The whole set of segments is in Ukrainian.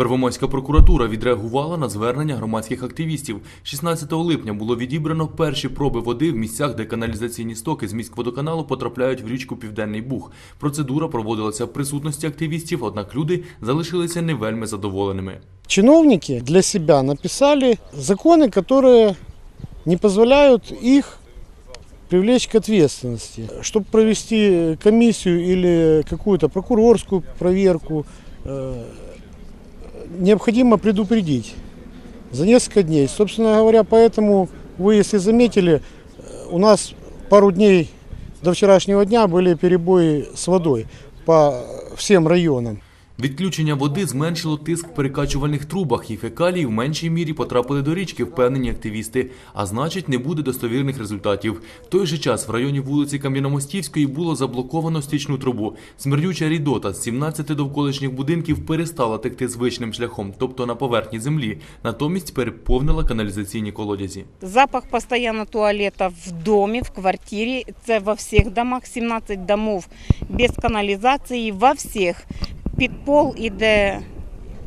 Первомайська прокуратура відреагувала на звернення громадських активістів. 16 липня було відібрано перші проби води в місцях, де каналізаційні стоки з міськводоканалу потрапляють в річку Південний Буг. Процедура проводилася в присутності активістів, однак люди залишилися не вельми задоволеними. чиновники для себя написали законы, которые не позволяют их привлечь к ответственности. Чтобы провести комиссию или какую-то прокурорскую проверку, э, необходимо предупредить за несколько дней. Собственно говоря, поэтому вы, если заметили, э, у нас пару дней до вчерашнего дня были перебои с водой по всем районам. Відключення води зменшило тиск в перекачувальних трубах, і фекалії в меншій мірі потрапили до річки, впевнені активісти. А значить, не буде достовірних результатів. В той же час в районі вулиці Кам'яномостівської було заблоковано стічну трубу. Смердюча рідота з 17 довколишніх будинків перестала текти звичним шляхом, тобто на поверхні землі. Натомість переповнила каналізаційні колодязі. Запах постоянно туалета в доме, в квартире. Это во всех домах, 17 домов без канализации, во всех Під пол іде,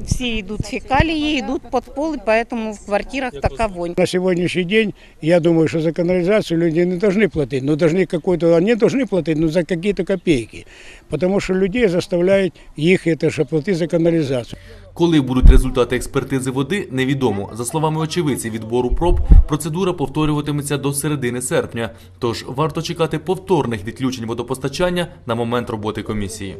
всі йдуть фекалії, йдуть під пол, і поэтому в квартирах така вонь. На сегодняшний день, я думаю, что за канализацию люди не должны платить, но должны какой-то, они должны платить, но за какие-то копейки. Потому что людей заставляют их это же платить за канализацию. Коли будуть результати експертизи води, невідомо. За словами очевидців відбору проб, процедура повторюватиметься до середини серпня. Тож варто чекати повторних відключень водопостачання на момент роботи комісії.